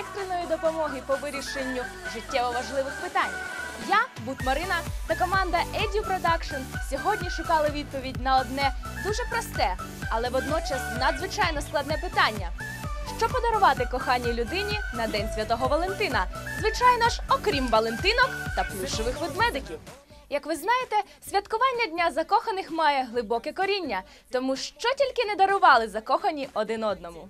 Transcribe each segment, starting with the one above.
екстреної допомоги по вирішенню життєво важливих питань. Я, Бут Марина та команда Edu Production сьогодні шукали відповідь на одне дуже просте, але водночас надзвичайно складне питання. Що подарувати коханій людині на День Святого Валентина? Звичайно ж, окрім Валентинок та плюшевих ведмедиків. Як ви знаєте, святкування Дня закоханих має глибоке коріння, тому що тільки не дарували закохані один одному.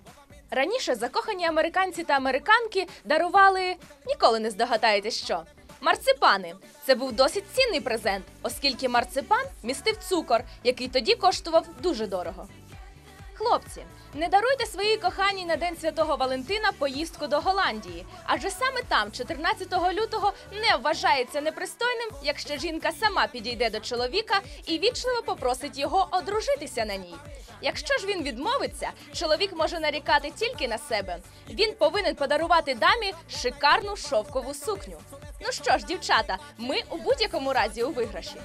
Раніше закохані американці та американки дарували ніколи не здогадаєте, що. Марципани це був досить цінний презент, оскільки марципан містив цукор, який тоді коштував дуже дорого. Хлопці, не даруйте своїй коханій на День Святого Валентина поїздку до Голландії, адже саме там, 14 лютого, не вважається непристойним, якщо жінка сама підійде до чоловіка і вічливо попросить його одружитися на ній. Якщо ж він відмовиться, чоловік може нарікати тільки на себе. Він повинен подарувати дамі шикарну шовкову сукню. Ну що ж, дівчата, ми у будь-якому разі у виграші.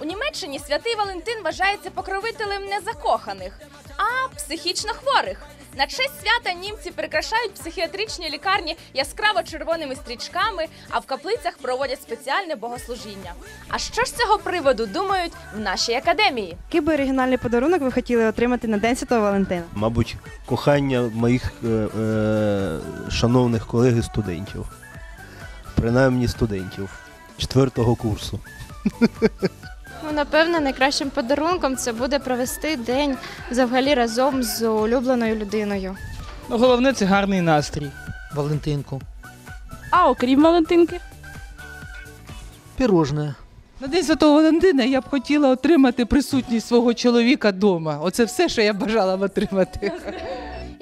У Німеччині святий Валентин вважається покровителем не закоханих, а психічно хворих. На честь свята німці прикрашають психіатричні лікарні яскраво червоними стрічками, а в каплицях проводять спеціальне богослужіння. А що ж з цього приводу думають в нашій академії? Який би оригінальний подарунок ви хотіли отримати на День Святого Валентина? Мабуть, кохання моїх е, е, шановних колег і студентів. Принаймні студентів четвертого курсу. Ну, напевно, найкращим подарунком це буде провести день взагалі разом з улюбленою людиною. Ну, головне це гарний настрій. Валентинку. А окрім Валентинки? Пірожне. На День Святого Валентина я б хотіла отримати присутність свого чоловіка вдома. Оце все, що я бажала б отримати.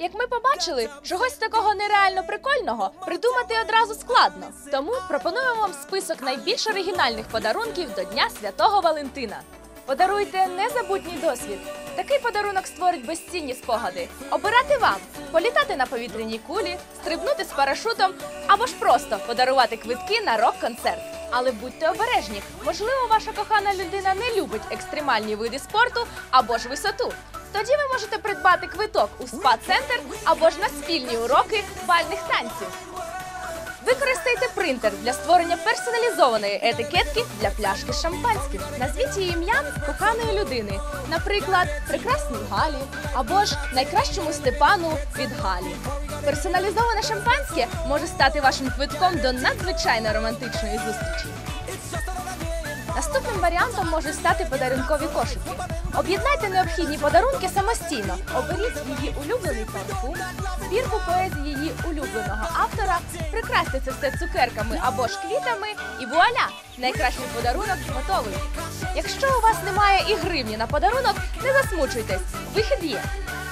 Як ми побачили, чогось такого нереально прикольного придумати одразу складно. Тому пропонуємо вам список найбільш оригінальних подарунків до Дня Святого Валентина. Подаруйте незабутній досвід. Такий подарунок створить безцінні спогади. Обирати вам політати на повітряній кулі, стрибнути з парашутом або ж просто подарувати квитки на рок-концерт. Але будьте обережні, можливо, ваша кохана людина не любить екстремальні види спорту або ж висоту. Тоді ви придбати квиток у спа-центр або ж на спільні уроки бальних танців. Використайте принтер для створення персоналізованої етикетки для пляшки шампанським. Назвіть її ім'я коханої людини, наприклад, прекрасній Галі або ж найкращому Степану від Галі. Персоналізоване шампанське може стати вашим квитком до надзвичайно романтичної зустрічі. Наступним варіантом може стати подарункові кошики. Об'єднайте необхідні подарунки самостійно. Оберіть її улюблений парфум, збірку поезії її улюбленого автора, прикрасьте це все цукерками або ж квітами, і вуаля! Найкращий подарунок готовий. Якщо у вас немає і гривні на подарунок, не засмучуйтесь. Вихід є.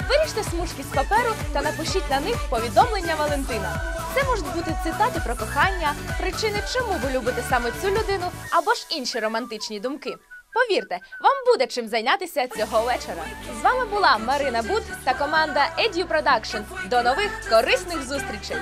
Виріжте смужки з паперу та напишіть на них повідомлення Валентина. Це можуть бути цитати про кохання, причини, чому ви любите саме цю людину, або ж інші романтичні думки. Повірте, вам буде чим зайнятися цього вечора. З вами була Марина Бут та команда Edu Production. До нових корисних зустрічей!